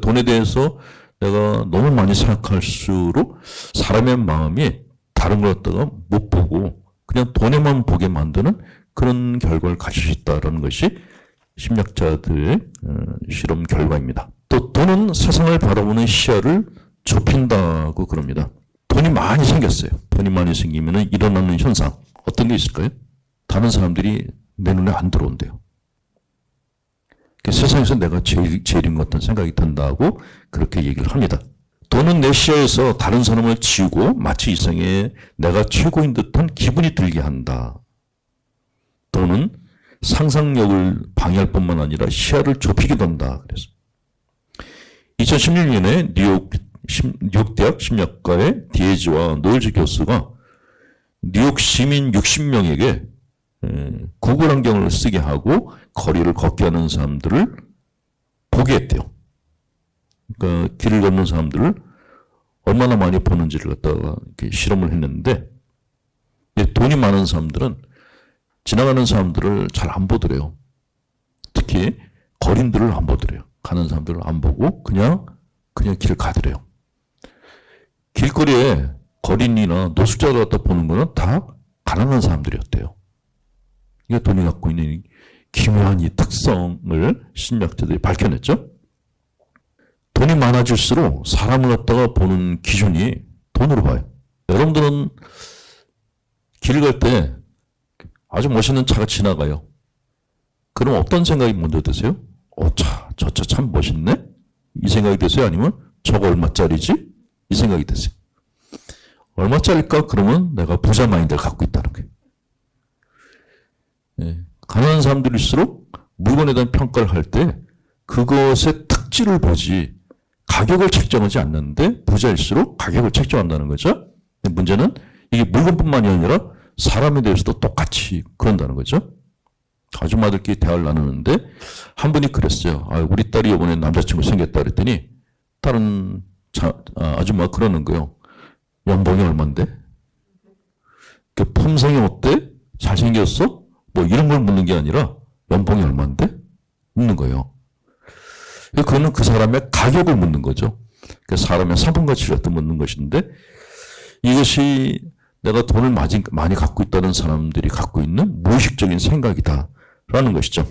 돈에 대해서 내가 너무 많이 생각할수록 사람의 마음이 다른 걸 갖다가 못 보고 그냥 돈에만 보게 만드는 그런 결과를 가질 수 있다는 것이 심리학자들의 어, 실험 결과입니다. 또 돈은 세상을 바라보는 시야를 좁힌다고 그럽니다. 돈이 많이 생겼어요. 돈이 많이 생기면 일어나는 현상 어떤 게 있을까요? 다른 사람들이 내 눈에 안 들어온대요. 그 세상에서 내가 제일, 제일인 것 같은 생각이 든다고 그렇게 얘기를 합니다. 돈은 내 시야에서 다른 사람을 지우고 마치 이상에 내가 최고인 듯한 기분이 들게 한다. 돈은 상상력을 방해할 뿐만 아니라 시야를 좁히기도 한다. 그래서 2016년에 뉴욕, 심- 뉴욕 대학 심리학과의 디에즈와 노일즈 교수가 뉴욕 시민 60명에게 구글 안경을 쓰게 하고 거리를 걷게 하는 사람들을 보게 했대요. 그러니까 길을 걷는 사람들을 얼마나 많이 보는지를 갖다가 실험을 했는데 이 돈이 많은 사람들은 지나가는 사람들을 잘 안 보더래요. 특히 거린들을 안 보더래요. 가는 사람들을 안 보고 그냥 그냥 길을 가더래요. 길거리에 거린이나 노숙자를 갖다 보는 거는 다 가난한 사람들이었대요. 이게 돈이 갖고 있는 이 기묘한 이 특성을 심리학자들이 밝혀냈죠. 돈이 많아질수록 사람을 갖다가 보는 기준이 돈으로 봐요. 여러분들은 길갈때 아주 멋있는 차가 지나가요. 그럼 어떤 생각이 먼저 드세요? 어, 차, 저 차 참 멋있네? 이 생각이 드세요? 아니면 저거 얼마짜리지? 이 생각이 드세요? 얼마짜리일까? 그러면 내가 부자 마인드를 갖고. 예, 가난한 사람들일수록 물건에 대한 평가를 할 때 그것의 특질을 보지 가격을 책정하지 않는데 부자일수록 가격을 책정한다는 거죠. 문제는 이게 물건뿐만이 아니라 사람에 대해서도 똑같이 그런다는 거죠. 아줌마들끼리 대화를 나누는데 한 분이 그랬어요. 아, 우리 딸이 이번에 남자친구 생겼다 그랬더니 다른 자, 아, 아줌마가 그러는 거예요. 연봉이 얼만데? 그 품성이 어때? 잘생겼어? 뭐 이런 걸 묻는 게 아니라 연봉이 얼만데? 묻는 거예요. 그거는 그 사람의 가격을 묻는 거죠. 그 사람의 상품 가치를 갖다 묻는 것인데 이것이 내가 돈을 많이 갖고 있다는 사람들이 갖고 있는 무의식적인 생각이다라는 것이죠.